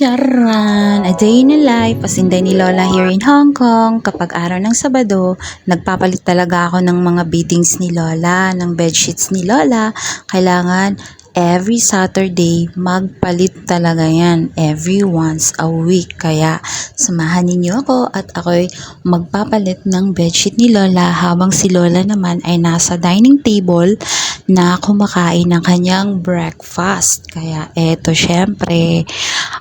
Charan! A day in a life, pasinday ni Lola here in Hong Kong. Kapag araw ng Sabado, nagpapalit talaga ako ng mga beddings ni Lola, ng bedsheets ni Lola. Kailangan every Saturday, magpalit talaga yan. Every once a week. Kaya, samahan ninyo ako at ako'y magpapalit ng bedsheet ni Lola habang si Lola naman ay nasa dining table na kumakain ng kanyang breakfast. Kaya eto syempre,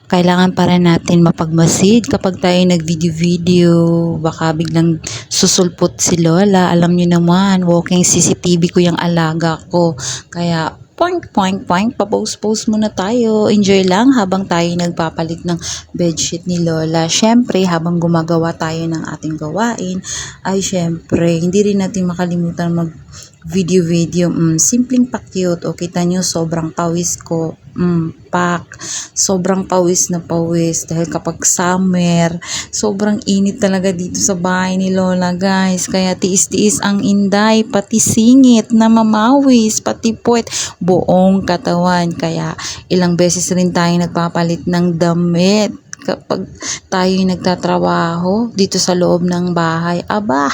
kailangan para natin mapagmasid kapag tayo nag-video-video. Baka biglang susulpot si Lola. Alam niyo naman, walking CCTV ko yung alaga ko. Kaya point, point, point, papost-post muna tayo. Enjoy lang habang tayo nagpapalit ng bedsheet ni Lola. Syempre, habang gumagawa tayo ng ating gawain, ay syempre, hindi rin natin makalimutan mag video-video. Mm, simpleng pa-cute. O, kita nyo, sobrang pawis ko. Mm, pak. Sobrang pawis na pawis. Dahil kapag summer, sobrang init talaga dito sa bahay ni Lola, guys. Kaya tiis-tiis ang inday, pati singit na mamawis, pati puwet, buong katawan. Kaya ilang beses rin tayo nagpapalit ng damit kapag tayo nagtatrabaho dito sa loob ng bahay. Aba,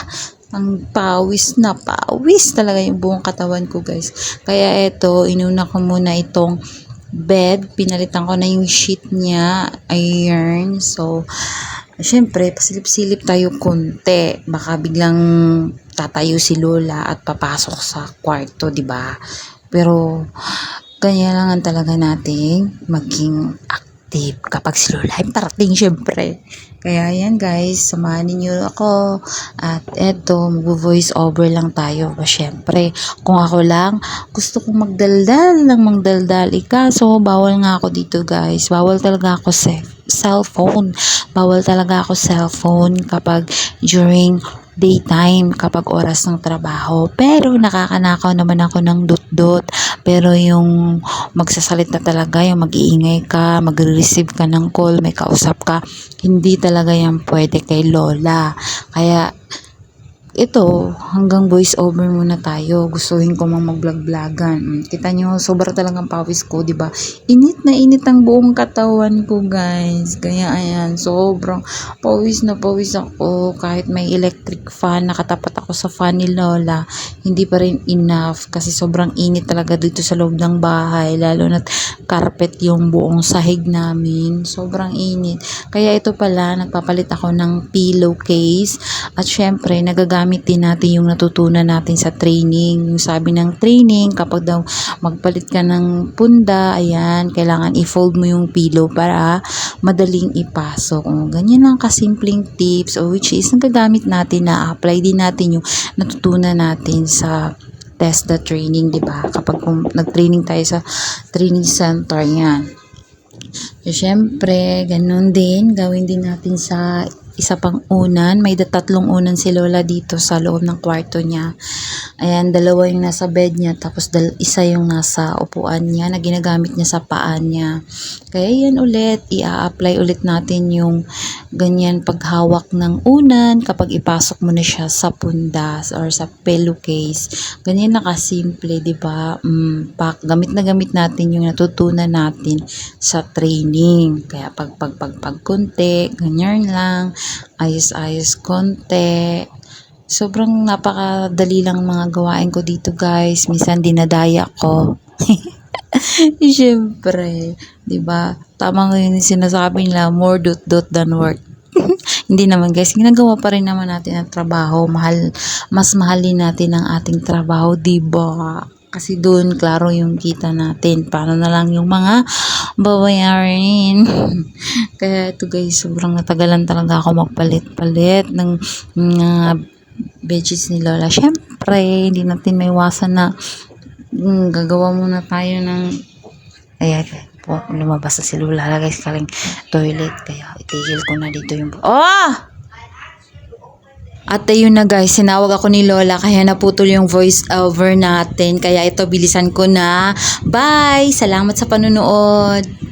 ang pawis na pawis talaga yung buong katawan ko guys. Kaya eto, inuna ko muna itong bed. Pinalitan ko na yung sheet niya. Iron. So, syempre, pasilip-silip tayo konti. Baka biglang tatayo si Lola at papasok sa kwarto, di ba? Pero, kailangan talaga nating maging active kapag Lola ay parating syempre. Kaya yan guys, samahan ninyo ako. At eto, mag-voice over lang tayo. Pa syempre, kung ako lang, gusto kong magdaldal ng magdaldal. Ikaso, bawal nga ako dito guys. Bawal talaga ako sa cellphone. Bawal talaga ako cellphone kapag during daytime kapag oras ng trabaho. Pero nakakanakaw naman ako ng dot-dot. Pero yung magsasalita talaga, yung mag-iingay ka, mag-receive ka ng call, may kausap ka, hindi talaga yan pwede kay Lola. Kaya ito, hanggang voice over muna tayo. Gustuhin ko mang mag-vlog-vlogan. Mm, Kita nyo, sobra talagang pawis ko, ba? Init na init ang buong katawan ko, guys. Kaya ayan, sobrang pawis na pawis ako. Kahit may electric fan, nakatapat ako sa fan ni Lola, hindi pa rin enough kasi sobrang init talaga dito sa loob ng bahay. Lalo na carpet yung buong sahig namin. Sobrang init. Kaya ito pala, nagpapalit ako ng pillowcase. At syempre, nagagamit din natin yung natutunan natin sa training. Yung sabi ng training, kapag daw magpalit ka ng punda, ayan, kailangan i-fold mo yung pillow para madaling ipasok. O, ganyan lang kasimpleng tips o which is nagagamit natin na apply din natin yung natutunan natin sa test the training, di ba? Kapag kung nag-training tayo sa training center, yan. So, syempre, ganun din, gawin din natin sa isa pang unan. May tatlong unan si Lola dito sa loob ng kwarto niya. Ayan, dalawa yung nasa bed niya, tapos dal- isa yung nasa upuan niya na ginagamit niya sa paan niya. Kaya yan ulit, i-apply ulit natin yung ganyan paghawak ng unan kapag ipasok mo na siya sa pundas or sa pillowcase. Ganyan na kasimple, di ba? Mm, pak, gamit na gamit natin yung natutunan natin sa training. Kaya pag pag pag pag konti, ganyan lang, ayos-ayos konti. Sobrang napakadali lang mga gawain ko dito guys. Minsan dinadaya ko. Siyempre, 'di ba? Tama nga yun sinasabi nila, more dot dot than work. Hindi naman guys, ginagawa pa rin naman natin ang trabaho. Mahal, mas mahalin natin ang ating trabaho, 'di ba? Kasi doon, klaro yung kita natin. Paano na lang yung mga babayarin. Kaya ito guys, sobrang natagalan talaga ako magpalit-palit ng mga veggies ni Lola. Siyempre, hindi natin maiwasan na mm, gagawa muna tayo ng ayan po, lumabas na si Lola guys kaling toilet kaya itigil ko na dito yung oh at ayun na guys, sinawag ako ni Lola kaya naputol yung voice over natin. Kaya ito, bilisan ko na. Bye! Salamat sa panunood!